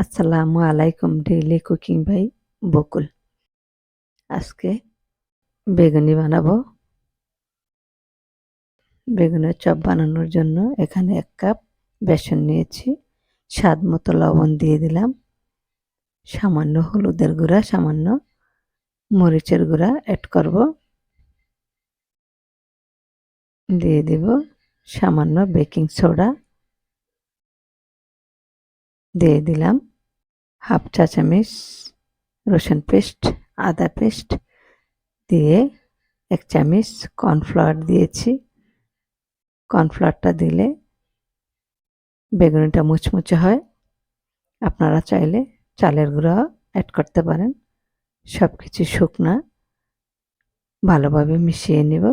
আসসালামু আলাইকুম daily cooking by বকুল। আজকে বেগুনি বানাবো। বেগুনের চপ বানানোর জন্য এখানে এক কাপ বেসন নিয়েছি। স্বাদ মতো লবণ দিয়ে দিলাম। সামান্য হলুদের গুঁড়া, সামান্য মরিচের গুঁড়া অ্যাড করব। দিয়ে দিব সামান্য বেকিং সোডা। দিয়ে দিলাম হাফ চা চামচ রসুন পেস্ট, আদা পেস্ট দিয়ে এক চামচ কর্নফ্লাওয়ার দিয়েছি। কর্নফ্লাওয়ারটা দিলে বেগুনিটা মুচমুচে হয়। আপনারা চাইলে চালের গুঁড়ো অ্যাড করতে পারেন। সব কিছু শুকনা, ভালোভাবে মিশিয়ে নেব।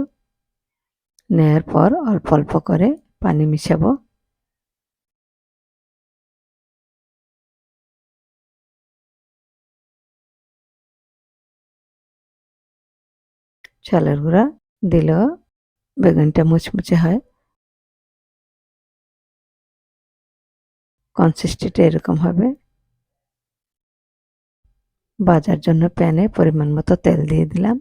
নেওয়ার পর অল্প অল্প করে পানি মিশাবো। চালের গুঁড়া দিলেও বেগুনটা মুচমুচে হয়। কনসিস্টেন্ট এরকম হবে। বাজার জন্য প্যানে পরিমাণ মতো তেল দিয়ে দিলাম।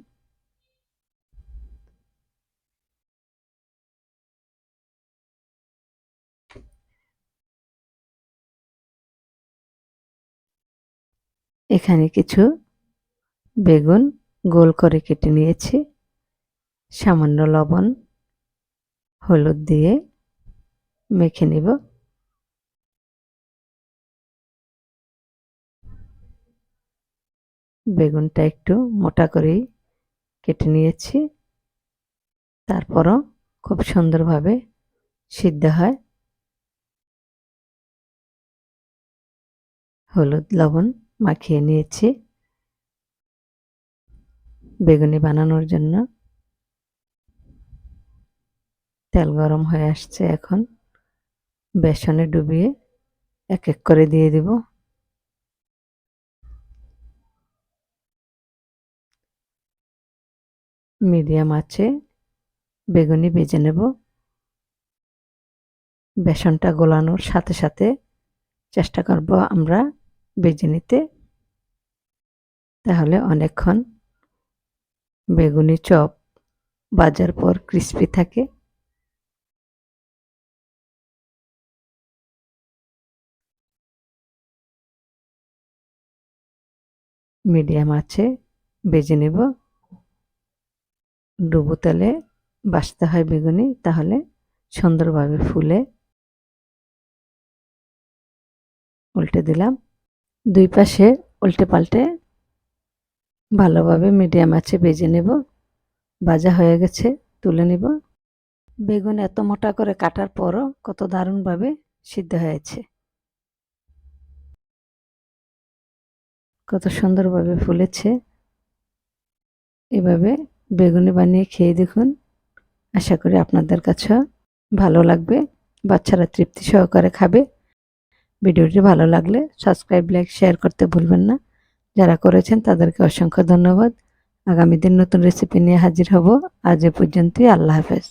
এখানে কিছু বেগুন গোল করে কেটে নিয়েছি। সামান্য লবণ হলুদ দিয়ে মেখে নিব। বেগুনটা একটু মোটা করেই কেটে নিয়েছি। তারপরও খুব সুন্দরভাবে সিদ্ধ হয়। হলুদ, লবণ মাখিয়ে নিয়েছি। বেগুনি বানানোর জন্য তেল গরম হয়ে আসছে এখন। বেসনে ডুবিয়ে এক এক করে দিয়ে দিব। মিডিয়াম আছে বেগুনি বেজে নেব। বেসনটা গোলানোর সাথে সাথে চেষ্টা করব আমরা বেজে নিতে। তাহলে অনেকক্ষণ বেগুনি চপ বাজার পর ক্রিস্পি থাকে। মিডিয়াম আছে, বেজে নেব। ডুবো তেলে বাসতে হয় বেগুনি, তাহলে সুন্দরভাবে ফুলে। উল্টে দিলাম। দুই পাশে উল্টে পাল্টে ভালোভাবে মিডিয়াম আছে, বেজে নেব। ভাজা হয়ে গেছে, তুলে নেব। বেগুন এত মোটা করে কাটার পরও কত দারুণভাবে সিদ্ধ হয়েছে। কত সুন্দরভাবে ফুলেছে। এভাবে বেগুনি বানিয়ে খেয়ে দেখুন। আশা করি আপনাদের কাছে ভালো লাগবে। বাচ্চারা তৃপ্তি সহকারে খাবে। ভিডিওটি ভালো লাগলে সাবস্ক্রাইব, লাইক, শেয়ার করতে ভুলবেন না। যারা করেছেন তাদেরকে অসংখ্য ধন্যবাদ। আগামী দিন নতুন রেসিপি নিয়ে হাজির হব। আজ এ পর্যন্তই। আল্লাহ হাফেজ।